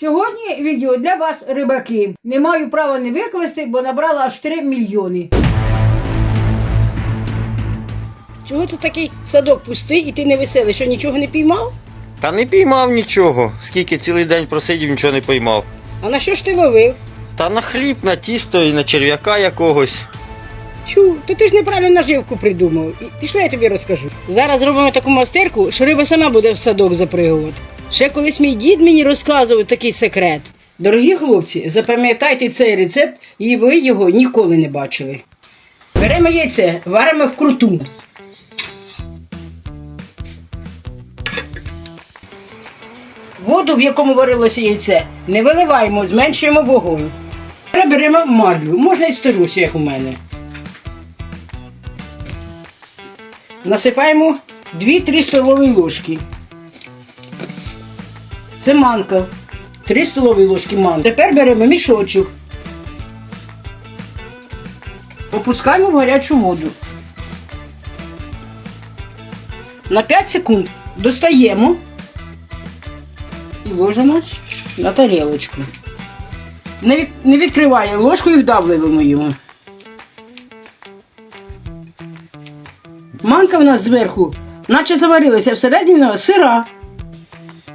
Сьогодні відео для вас, рибаки. Не маю права не викласти, бо набрала аж 3 мільйони. Чого це такий садок пустий і ти не веселий, що нічого не піймав? Та не піймав нічого. Скільки цілий день просидів, нічого не поймав. А на що ж ти ловив? Та на хліб, на тісто і на черв'яка якогось. Тю, то ти ж неправильно наживку придумав. І Пішли, я тобі розкажу. Зараз зробимо таку мастерку, що риба сама буде в садок запригувати. Ще колись мій дід мені розказував такий секрет. Дорогі хлопці, запам'ятайте цей рецепт, і ви його ніколи не бачили. Беремо яйце, варимо вкруту. Воду, в якому варилося яйце, не виливаємо, зменшуємо вогонь. Беремо марлю, можна і старусю, як у мене. Насипаємо 2-3 столові ложки. Це манка. 3 столові ложки манки. Тепер беремо мішочок. Опускаємо в гарячу воду. На 5 секунд достаємо і ложимо на тарілочку. Не, від, не відкриваємо ложку і вдавлюємо його. Манка в нас зверху, наче заварилася, всередині сира.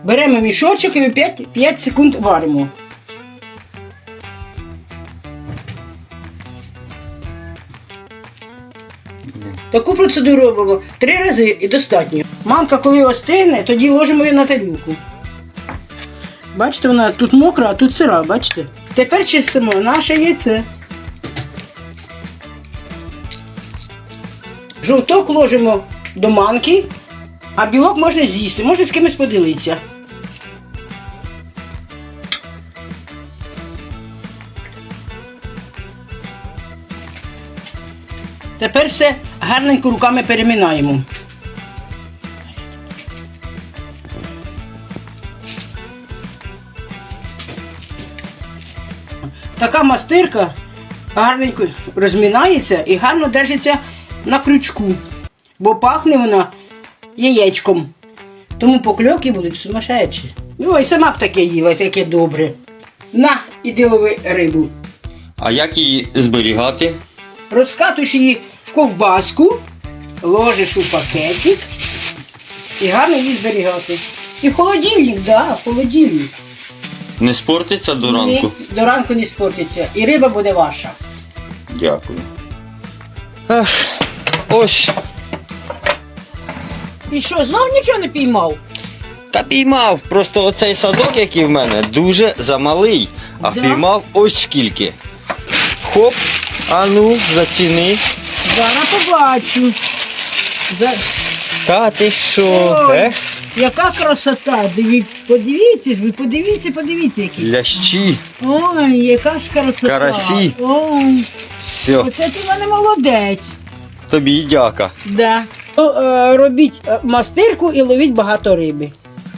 Беремо мішочок і 5, 5 секунд варимо. Таку процедуру робимо три рази і достатньо. Манка, коли остигне, тоді ложимо її на тарілку. Бачите, вона тут мокра, а тут сира, бачите? Тепер чистимо наше яйце. Жовток ложимо до манки, а білок можна з'їсти, можна з кимось поділитися. Тепер все гарненько руками переминаємо. Така мастирка гарненько розмінається і гарно держиться на крючку, бо пахне вона яєчком. Тому покльовки будуть сумасшедші. Ну, і сама б таке їла, таке добре. На, іди лови рибу. А як її зберігати? Розкатуєш її в ковбаску, ложиш у пакетик і гарно її зберігати. І в холодильник, да, в холодильник. Не спортиться до ранку? Ні, до ранку не спортиться. І риба буде ваша. Дякую. Ех, ось. І що, знов нічого не піймав? Та піймав. Просто оцей садок, який в мене, дуже замалий. А Да? піймав ось скільки. Хоп, а ну, заціни. Зараз побачу. За- Та ти що? Ой, Ех, Яка красота! Дивіться, подивіться ж ви, подивіться, подивіться які. лящі. Ой, яка ж красота. Карасі. Ой, Все, оце ти в мене молодець. тобі дяка. Да. Е, робіть е, мастирку і ловіть багато риби.